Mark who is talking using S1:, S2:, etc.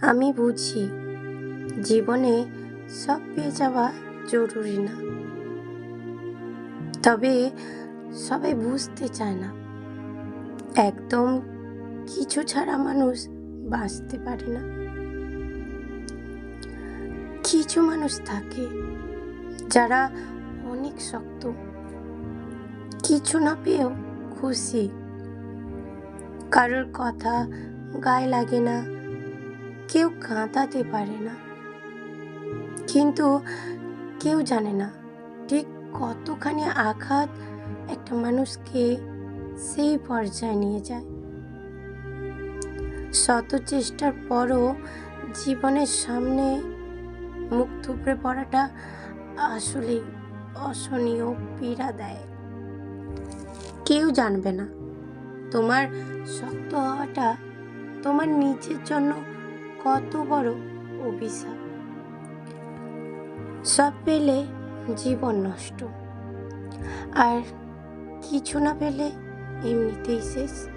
S1: আমি বুঝি, জীবনে সব পেয়ে যাওয়া জরুরি না। তবে সবাই বুঝতে চায় না। একদম কিছু ছাড়া মানুষ বাঁচতে পারে না। কিছু মানুষ থাকে যারা অনেক শক্ত, কিছু না পেয়েও খুশি। কারোর কথা গায়ে লাগে না কেউ কাঁদাতে পারে না। কিন্তু কেউ জানে না ঠিক কতখানি আঘাত একটা মানুষকে সেই পর্যায়ে নিয়ে যায়। শত চেষ্টার পরও জীবনের সামনে মুখ থুবড়ে পড়াটা আসলে অসহনীয় পীড়া দেয়। কেউ জানবে না। তোমার শক্ত হওয়াটা তোমার নিজের জন্য কত বড় অভিশাপ। সব পেলে জীবন নষ্ট। আর কিছু না পেলে এমনিতেই শেষ।